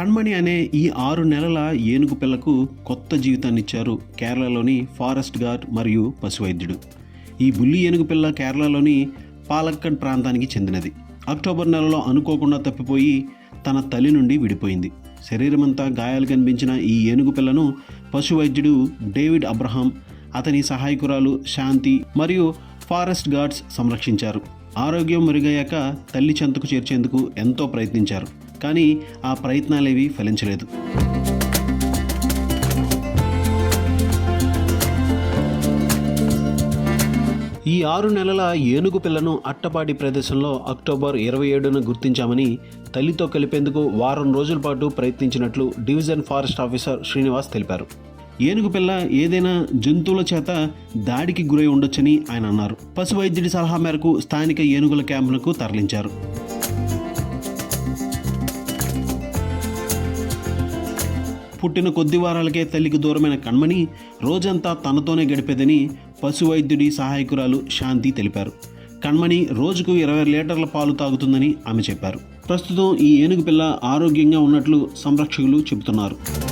కణ్మణి అనే ఈ ఆరు నెలల ఏనుగు పిల్లకు కొత్త జీవితాన్ని ఇచ్చారు కేరళలోని ఫారెస్ట్ గార్డ్ మరియు పశువైద్యుడు. ఈ బుల్లి ఏనుగు పిల్ల కేరళలోని పాలక్కడ్ ప్రాంతానికి చెందినది. అక్టోబర్ నెలలో అనుకోకుండా తప్పిపోయి తన తల్లి నుండి విడిపోయింది. శరీరమంతా గాయాలు కనిపించిన ఈ ఏనుగు పిల్లను పశువైద్యుడు డేవిడ్ అబ్రహాం అతని సహాయకురాలు శాంతి మరియు ఫారెస్ట్ గార్డ్స్ సంరక్షించారు. ఆరోగ్యం మెరుగయ్యాక తల్లి చెంతకు చేర్చేందుకు ఎంతో ప్రయత్నించారు. కానీ ఆ ప్రయత్నాలేవి ఫలించలేదు. ఈ ఆరు నెలల ఏనుగు పిల్లను అట్టపాడి ప్రదేశంలో అక్టోబర్ ఇరవై ఏడున గుర్తించామని తల్లితో కలిపేందుకు వారం రోజుల పాటు ప్రయత్నించినట్లు డివిజన్ ఫారెస్ట్ ఆఫీసర్ శ్రీనివాస్ తెలిపారు. ఏనుగు పిల్ల ఏదైనా జంతువుల చేత దాడికి గురై ఉండొచ్చని ఆయన అన్నారు. పశు వైద్యుడి సలహా మేరకు స్థానిక ఏనుగుల క్యాంపులకు తరలించారు. పుట్టిన కొద్ది వారాలకే తల్లికి దూరమైన కణ్మణి రోజంతా తనతోనే గడిపేదని పశు వైద్యుడి సహాయకురాలు శాంతి తెలిపారు. కణ్మణి రోజుకు ఇరవై లీటర్ల పాలు తాగుతుందని ఆమె చెప్పారు. ప్రస్తుతం ఈ ఏనుగు పిల్ల ఆరోగ్యంగా ఉన్నట్లు సంరక్షకులు చెబుతున్నారు.